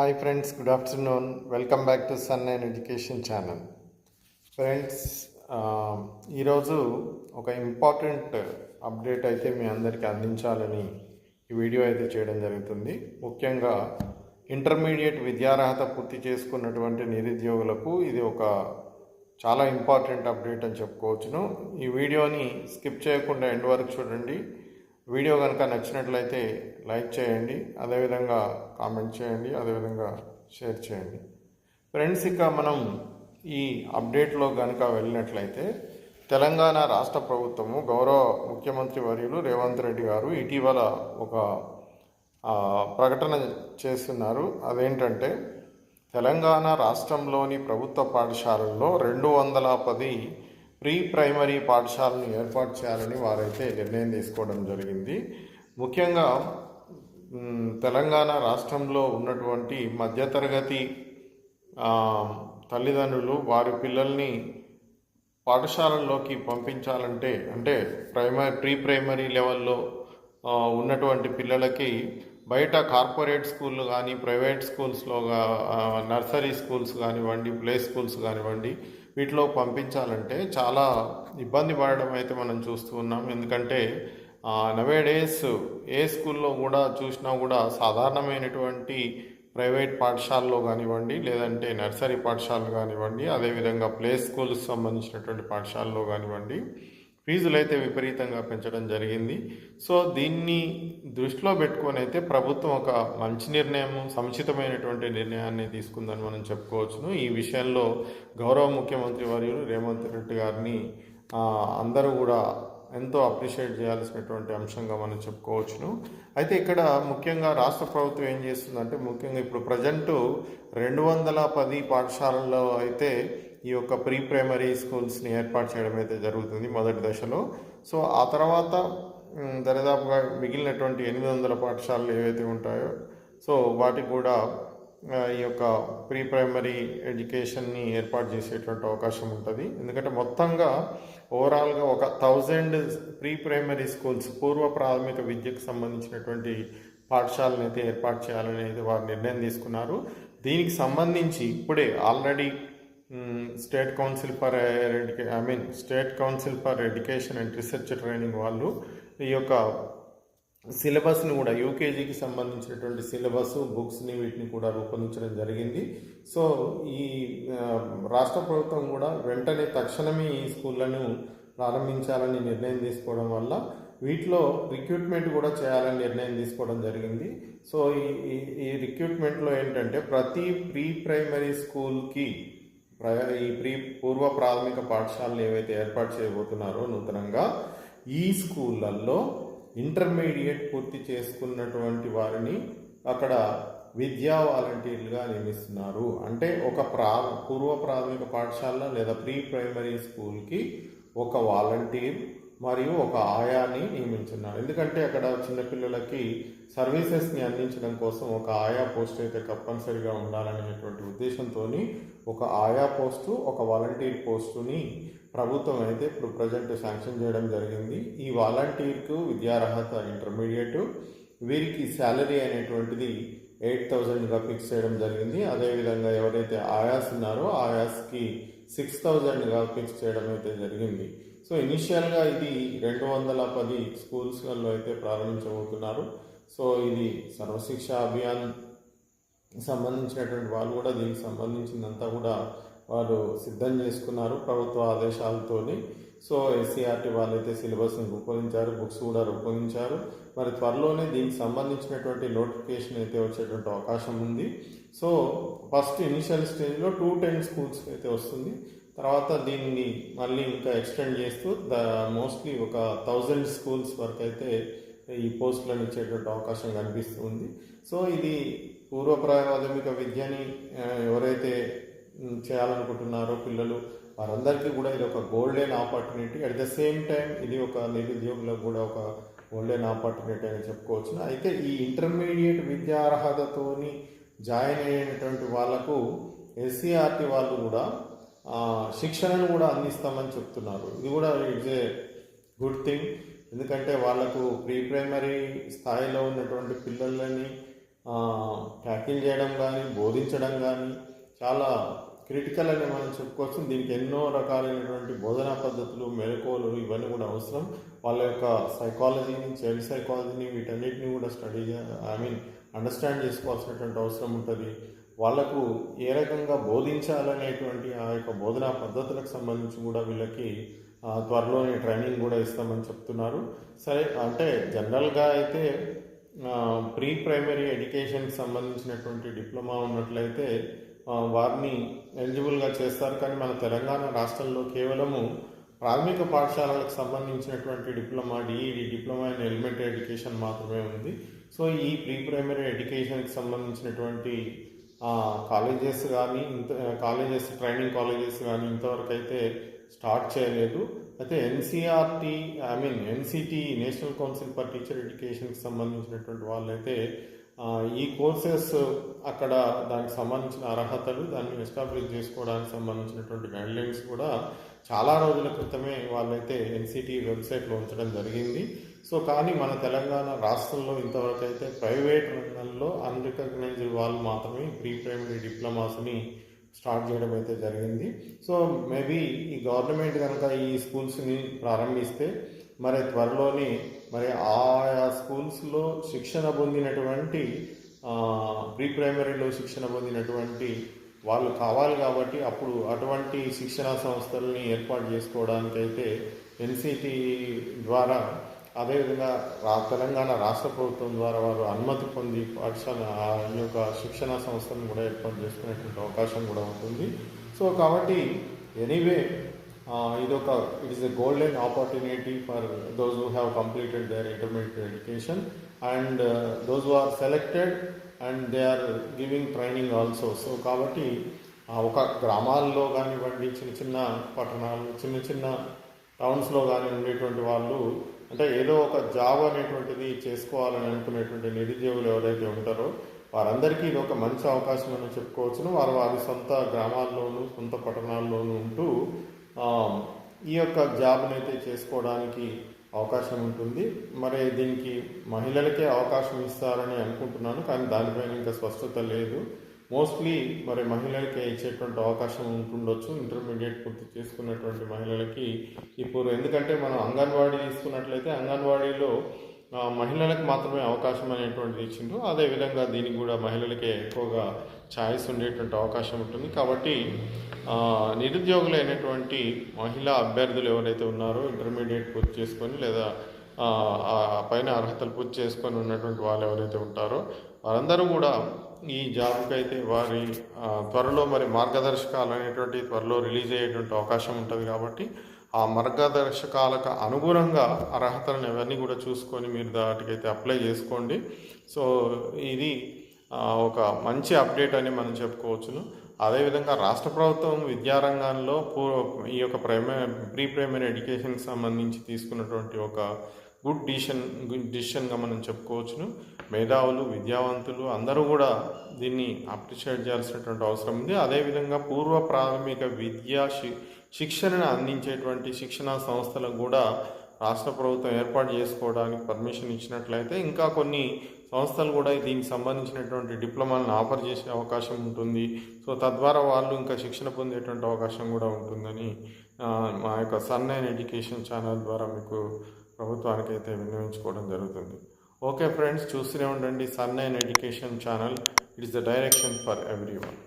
Hi friends good afternoon welcome back to Sun and Education channel friends ఈరోజు ఒక important update అయితే మీ అందరికీ అందించాలని ఈ వీడియో అయితే చేయడం జరుగుతుంది. ముఖ్యంగా ఇంటర్మీడియట్ విద్యార్హత పూర్తి చేసుకున్నటువంటి నిరుద్యోగులకు ఇది ఒక చాలా ఇంపార్టెంట్ అప్డేట్ అని చెప్పుకోవచ్చును. ఈ వీడియోని స్కిప్ చేయకుండా ఎండ్ వరకు చూడండి. వీడియో కనుక నచ్చినట్లయితే లైక్ చేయండి అదేవిధంగా కామెంట్ చేయండి అదేవిధంగా షేర్ చేయండి. ఫ్రెండ్స్ ఇక మనం ఈ అప్డేట్లో కనుక వెళ్ళినట్లయితే తెలంగాణ రాష్ట్ర ప్రభుత్వము గౌరవ ముఖ్యమంత్రి వర్యులు రేవంత్ రెడ్డి గారు ఇటీవల ఒక ప్రకటన చేస్తున్నారు. అదేంటంటే తెలంగాణ రాష్ట్రంలోని ప్రభుత్వ పాఠశాలల్లో రెండు వందల పది ప్రీ ప్రైమరీ పాఠశాలను ఏర్పాటు చేయాలని వారైతే నిర్ణయం తీసుకోవడం జరిగింది. ముఖ్యంగా తెలంగాణ రాష్ట్రంలో ఉన్నటువంటి మధ్యతరగతి తల్లిదండ్రులు వారి పిల్లల్ని పాఠశాలల్లోకి పంపించాలంటే అంటే ప్రైమరీ ప్రీ ప్రైమరీ లెవెల్లో ఉన్నటువంటి పిల్లలకి బయట కార్పొరేట్ స్కూళ్ళు కానీ ప్రైవేట్ స్కూల్స్లో నర్సరీ స్కూల్స్ కానివ్వండి ప్లే స్కూల్స్ కానివ్వండి వీటిలో పంపించాలంటే చాలా ఇబ్బంది పడడం అయితే మనం చూస్తూ ఉన్నాం. ఎందుకంటే నవే డేస్ ఏ స్కూల్లో కూడా చూసినా కూడా సాధారణమైనటువంటి ప్రైవేట్ పాఠశాలలో కానివ్వండి లేదంటే నర్సరీ పాఠశాలలు కానివ్వండి అదేవిధంగా ప్లే స్కూల్స్ సంబంధించినటువంటి పాఠశాలలో కానివ్వండి ఫీజులు అయితే విపరీతంగా పెంచడం జరిగింది. సో దీన్ని దృష్టిలో పెట్టుకొని అయితే ప్రభుత్వం ఒక మంచి నిర్ణయం సముచితమైనటువంటి నిర్ణయాన్ని తీసుకుందని మనం చెప్పుకోవచ్చును. ఈ విషయంలో గౌరవ ముఖ్యమంత్రి వర్యులు రేవంత్ రెడ్డి గారిని అందరూ కూడా ఎంతో అప్రిషియేట్ చేయాల్సినటువంటి అంశంగా మనం చెప్పుకోవచ్చును. అయితే ఇక్కడ ముఖ్యంగా రాష్ట్ర ప్రభుత్వం ఏం చేస్తుందంటే ముఖ్యంగా ఇప్పుడు ప్రజెంటు రెండు వందల పది పాఠశాలల్లో అయితే ఈ యొక్క ప్రీ ప్రైమరీ స్కూల్స్ని ఏర్పాటు చేయడం అయితే జరుగుతుంది మొదటి దశలో. సో ఆ తర్వాత దరిదాపుగా మిగిలినటువంటి ఎనిమిది వందల పాఠశాలలు ఏవైతే ఉంటాయో సో వాటికి కూడా ఈ యొక్క ప్రీ ప్రైమరీ ఎడ్యుకేషన్ని ఏర్పాటు చేసేటువంటి అవకాశం ఉంటుంది. ఎందుకంటే మొత్తంగా ఓవరాల్గా ఒక థౌజండ్ ప్రీ ప్రైమరీ స్కూల్స్ పూర్వ ప్రాథమిక విద్యకు సంబంధించినటువంటి పాఠశాలను అయితే ఏర్పాటు చేయాలని అయితే వారు నిర్ణయం తీసుకున్నారు. దీనికి సంబంధించి ఇప్పుడే already state council for educa I mean state council for education and research training వాళ్ళు ఈ యొక్క సిలబస్ని కూడా యూకేజీకి సంబంధించినటువంటి సిలబస్ బుక్స్ని వీటిని కూడా రూపొందించడం జరిగింది. సో ఈ రాష్ట్ర ప్రభుత్వం కూడా వెంటనే తక్షణమే ఈ స్కూళ్ళను ప్రారంభించాలని నిర్ణయం తీసుకోవడం వల్ల వీటిలో రిక్రూట్మెంట్ కూడా చేయాలని నిర్ణయం తీసుకోవడం జరిగింది. సో ఈ- ఈ రిక్రూట్మెంట్లో ఏంటంటే ప్రతి ప్రీ ప్రైమరీ స్కూల్కి ప్ర- ఈ ప్రీ పూర్వ ప్రాథమిక పాఠశాలలు ఏవైతే ఏర్పాటు చేయబోతున్నారో నూతనంగా ఈ స్కూళ్ళల్లో ఇంటర్మీడియట్ పూర్తి చేసుకున్నటువంటి వారిని అక్కడ విద్యా వాలంటీర్లుగా నియమిస్తున్నారు. అంటే ఒక ప్రా పూర్వ ప్రాథమిక పాఠశాల లేదా ప్రీ ప్రైమరీ స్కూల్కి ఒక వాలంటీర్ మరియు ఒక ఆయాని నియమించున్నారు. ఎందుకంటే అక్కడ చిన్నపిల్లలకి సర్వీసెస్ని అందించడం కోసం ఒక ఆయా పోస్ట్ అయితే తప్పనిసరిగా ఉండాలనేటువంటి ఉద్దేశంతో ఒక ఆయా పోస్టు ఒక వాలంటీర్ పోస్టుని ప్రభుత్వం అయితే ఇప్పుడు ప్రజెంట్ శాంక్షన్ చేయడం జరిగింది. ఈ వాలంటీర్కు విద్యార్హత ఇంటర్మీడియట్ వీరికి శాలరీ అనేటువంటిది ఎయిట్ థౌజండ్గా ఫిక్స్ చేయడం జరిగింది. అదేవిధంగా ఎవరైతే ఆయాస్ ఉన్నారో ఆయాస్కి సిక్స్ థౌజండ్గా ఫిక్స్ చేయడం అయితే జరిగింది. సో ఇనిషియల్గా ఇది రెండు వందల పది స్కూల్స్లలో అయితే ప్రారంభించబోతున్నారు. సో ఇది సర్వశిక్ష అభియాన్ సంబంధించినటువంటి వాళ్ళు కూడా దీనికి సంబంధించిందంతా కూడా వారు సిద్ధం చేసుకున్నారు ప్రభుత్వ ఆదేశాలతోని. సో ఎస్సీఆర్టీ వాళ్ళైతే సిలబస్ని రూపొందించారు బుక్స్ కూడా రూపొందించారు. మరి త్వరలోనే దీనికి సంబంధించినటువంటి నోటిఫికేషన్ అయితే వచ్చేటువంటి అవకాశం ఉంది. సో ఫస్ట్ ఇనిషియల్ స్టేజ్లో టూ టెన్ స్కూల్స్ అయితే వస్తుంది. తర్వాత దీన్ని మళ్ళీ ఇంకా ఎక్స్టెండ్ చేస్తూ ద మోస్ట్లీ ఒక థౌజండ్ స్కూల్స్ వరకు అయితే ఈ పోస్టులను ఇచ్చేటువంటి అవకాశం కనిపిస్తుంది. సో ఇది పూర్వప్రాథమిక విద్యని ఎవరైతే చేయాలనుకుంటున్నారో పిల్లలు వారందరికీ కూడా ఇది ఒక golden opportunity. At the same time ఇది ఒక నిరుద్యోగులకు కూడా ఒక గోల్డెన్ ఆపర్చునిటీ అని చెప్పుకోవచ్చు. అయితే ఈ ఇంటర్మీడియట్ విద్యా అర్హతతోని జాయిన్ అయినటువంటి వాళ్ళకు ఎస్సీఆర్టీ వాళ్ళు కూడా శిక్షణను కూడా అందిస్తామని చెప్తున్నారు. ఇది కూడా ఇట్స్ ఏ గుడ్ థింగ్. ఎందుకంటే వాళ్ళకు ప్రీ ప్రైమరీ స్థాయిలో ఉన్నటువంటి పిల్లలని ట్యాకిల్ చేయడం కానీ బోధించడం కానీ చాలా క్రిటికల్ అని మనం చెప్పుకోవచ్చు. దీనికి ఎన్నో రకాలైనటువంటి బోధనా పద్ధతులు మెలకువలు ఇవన్నీ కూడా అవసరం. వాళ్ళ యొక్క సైకాలజీని చైల్డ్ సైకాలజీని వీటన్నిటిని కూడా స్టడీ ఐ మీన్ అండర్స్టాండ్ చేసుకోవాల్సినటువంటి అవసరం ఉంటుంది. వాళ్ళకు ఏ రకంగా బోధించాలనేటువంటి ఆ యొక్క బోధనా పద్ధతులకు సంబంధించి కూడా వీళ్ళకి త్వరలోనే ట్రైనింగ్ కూడా ఇస్తామని చెప్తున్నారు. సరే అంటే జనరల్గా అయితే ప్రీ ప్రైమరీ ఎడ్యుకేషన్కి సంబంధించినటువంటి డిప్లొమా ఉన్నట్లయితే వారిని ఎలిజిబుల్గా చేస్తారు. కానీ మన తెలంగాణ రాష్ట్రంలో కేవలము ప్రాథమిక పాఠశాలలకు సంబంధించినటువంటి diploma DEd diploma in elementary education మాత్రమే ఉంది. సో ఈ ప్రీ ప్రైమరీ ఎడ్యుకేషన్కి సంబంధించినటువంటి కాలేజెస్ కానీ ఇంత కాలేజెస్ ట్రైనింగ్ కాలేజెస్ కానీ ఇంతవరకు అయితే స్టార్ట్ చేయలేదు. అయితే NCRT I mean NCT national council for teacher ఎడ్యుకేషన్కి సంబంధించినటువంటి వాళ్ళైతే ఈ కోర్సెస్ అక్కడ దానికి సంబంధించిన అర్హతలు దాన్ని ఎస్టాబ్లిష్ చేసుకోవడానికి సంబంధించినటువంటి గైడ్లైన్స్ కూడా చాలా రోజుల క్రితమే వాళ్ళైతే ఎన్సిటీ వెబ్సైట్లో ఉంచడం జరిగింది. సో కానీ మన తెలంగాణ రాష్ట్రంలో ఇంతవరకు అయితే ప్రైవేట్ రంగంలో అన్రికగ్నైజ్డ్ వాళ్ళు మాత్రమే ప్రీ ప్రైమరీ డిప్లొమాస్ని స్టార్ట్ చేయడం అయితే జరిగింది. సో మేబీ ఈ గవర్నమెంట్ కనుక ఈ స్కూల్స్ని ప్రారంభిస్తే మరి త్వరలోనే మరి ఆయా స్కూల్స్లో శిక్షణ పొందినటువంటి ప్రీ ప్రైమరీలో శిక్షణ పొందినటువంటి వాళ్ళు కావాలి కాబట్టి అప్పుడు అటువంటి శిక్షణా సంస్థల్ని ఏర్పాటు చేసుకోవడానికైతే ఎన్సిటి ద్వారా అదేవిధంగా రా తెలంగాణ రాష్ట్ర ప్రభుత్వం ద్వారా వారు అనుమతి పొంది పాఠశాల ఈ యొక్క శిక్షణా సంస్థను కూడా ఏర్పాటు చేసుకునేటువంటి అవకాశం కూడా ఉంటుంది. సో కాబట్టి ఎనీవే ఇది ఒక it is a golden opportunity for those who have completed their intermediate education and those who are selected and they are giving training also so కాబట్టి ఒక గ్రామాల్లో కానివ్వండి చిన్న చిన్న పట్టణాలు చిన్న చిన్న టౌన్స్లో కానీ ఉండేటువంటి వాళ్ళు అంటే ఏదో ఒక జాబ్ అనేటువంటిది చేసుకోవాలని అనుకునేటువంటి నిరుద్యోగులు ఎవరైతే ఉంటారో వారందరికీ ఇది ఒక మంచి అవకాశం అని చెప్పుకోవచ్చును. వారు వారి సొంత గ్రామాల్లోనూ సొంత పట్టణాల్లోనూ ఉంటూ ఈ యొక్క జాబ్ని అయితే చేసుకోవడానికి అవకాశం ఉంటుంది. మరి దీనికి మహిళలకే అవకాశం ఇస్తారని అనుకుంటున్నాను కానీ దానిపైన ఇంకా స్పష్టత లేదు. మోస్ట్లీ మరి మహిళలకే ఇచ్చేటువంటి అవకాశం ఉంటుండొచ్చు. ఇంటర్మీడియట్ పూర్తి చేసుకున్నటువంటి మహిళలకి ఇప్పుడు ఎందుకంటే మనం అంగన్వాడీ తీసుకున్నట్లయితే అంగన్వాడీలో మహిళలకు మాత్రమే అవకాశం అనేటువంటిది ఇచ్చిండ్రు. అదేవిధంగా దీనికి కూడా మహిళలకే ఎక్కువగా ఛాయిస్ ఉండేటువంటి అవకాశం ఉంటుంది. కాబట్టి నిరుద్యోగులైనటువంటి మహిళా అభ్యర్థులు ఎవరైతే ఉన్నారో ఇంటర్మీడియట్ పూర్తి చేసుకొని లేదా పైన అర్హతలు పూర్తి చేసుకొని ఉన్నటువంటి వాళ్ళు ఎవరైతే ఉంటారో వారందరూ కూడా ఈ జాబ్కి అయితే వారి త్వరలో మరి మార్గదర్శకాలు అనేటువంటి త్వరలో రిలీజ్ అయ్యేటువంటి అవకాశం ఉంటుంది కాబట్టి ఆ మార్గదర్శకాలకు అనుగుణంగా అర్హతలను ఇవన్నీ కూడా చూసుకొని మీరు దాటికైతే అప్లై చేసుకోండి. సో ఇది ఒక మంచి అప్డేట్ అని మనం చెప్పుకోవచ్చును. అదేవిధంగా రాష్ట్ర ప్రభుత్వం విద్యారంగంలో పూ ఈ యొక్క ప్రైమ ప్రీ ప్రైమరీ ఎడ్యుకేషన్కి సంబంధించి తీసుకున్నటువంటి ఒక గుడ్ డిసిషన్ గుడ్ డిసిషన్గా మనం చెప్పుకోవచ్చును. మేధావులు విద్యావంతులు అందరూ కూడా దీన్ని అప్రిషియేట్ చేయాల్సినటువంటి అవసరం ఉంది. అదేవిధంగా పూర్వ ప్రాథమిక విద్యా శి శిక్షణను అందించేటువంటి శిక్షణా సంస్థలకు కూడా రాష్ట్ర ప్రభుత్వం ఏర్పాటు చేసుకోవడానికి పర్మిషన్ ఇచ్చినట్లయితే ఇంకా కొన్ని సంస్థలు కూడా దీనికి సంబంధించినటువంటి డిప్లొమాలను ఆఫర్ చేసే అవకాశం ఉంటుంది. సో తద్వారా వాళ్ళు ఇంకా శిక్షణ పొందేటువంటి అవకాశం కూడా ఉంటుందని మా యొక్క సన్ అండ్ ఎడ్యుకేషన్ ఛానల్ ద్వారా మీకు ప్రభుత్వానికి అయితే వినియోగించుకోవడం జరుగుతుంది. ఓకే ఫ్రెండ్స్ చూస్తూనే ఉండండి Sun and Education channel it is the direction for every one